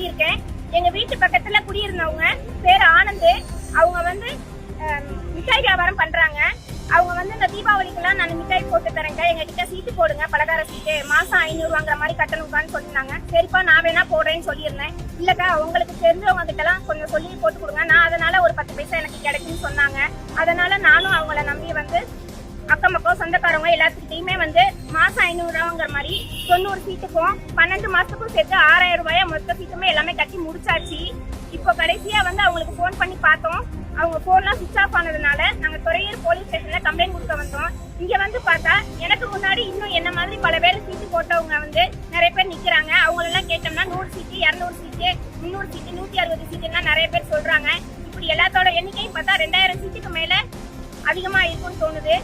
சொல்லியிருக்கேன் எங்க வீட்டு பக்கத்துல குடியிருந்தவங்க பேர் ஆனந்த். அவங்க வந்து மிட்டாய் வியாபாரம் பண்றாங்க. அவங்க வந்து இந்த தீபாவளிக்கெல்லாம் நான் மிட்டாய் போட்டு தரேங்க எங்க கிட்ட சீட்டு போடுங்க பலகார சீட்டு. மாசம் ஐநூறு வாங்குற மாதிரி கட்டணும்க்கான்னு சொல்லியிருந்தாங்க சரிப்பா நான் வேணா போடுறேன்னு சொல்லியிருந்தேன். இல்லக்கா உங்களுக்கு தெரிஞ்சவங்க கிட்ட எல்லாம் கொஞ்சம் சொல்லி போட்டு கொடுங்க. நான் அதனால ஒரு பத்து பைசா எனக்கு கிடைக்கும்னு சொன்னாங்க. அதனால நானும் அவங்கள நம்பி வந்து அக்கம் பக்கம் சொந்தக்காரவங்க எல்லாத்துக்கிட்டையுமே வந்து மாசம் ஐநூறுரூவாங்கிற மாதிரி தொண்ணூறு சீட்டுக்கும் பன்னெண்டு மாசத்துக்கும் சேர்த்து ஆறாயிரம் ரூபாயா மொத்த சீட்டுமே எல்லாமே கட்டி முடிச்சாச்சு. இப்போ கடைசியா வந்து அவங்களுக்கு ஃபோன் பண்ணி பார்த்தோம். அவங்க ஃபோன்லாம் சுவிச் ஆஃப் ஆனதுனால நாங்க துறையூர் போலீஸ் ஸ்டேஷன்ல கம்ப்ளைண்ட் கொடுக்க வந்தோம். இங்க வந்து பார்த்தா எனக்கு முன்னாடி இன்னும் என்ன மாதிரி பல பேர் சீட்டு போட்டவங்க வந்து நிறைய பேர் நிக்கிறாங்க. அவங்களெல்லாம் கேட்டோம்னா நூறு சீட்டு இரநூறு சீட்டு முந்நூறு சீட்டு நூத்தி அறுபது சீட்டுலாம் நிறைய பேர் சொல்றாங்க. இப்படி எல்லாத்தோட எண்ணிக்கையும் பார்த்தா ரெண்டாயிரம் சீட்டுக்கு மேல அதிகமா இருக்கும்னு தோணுது.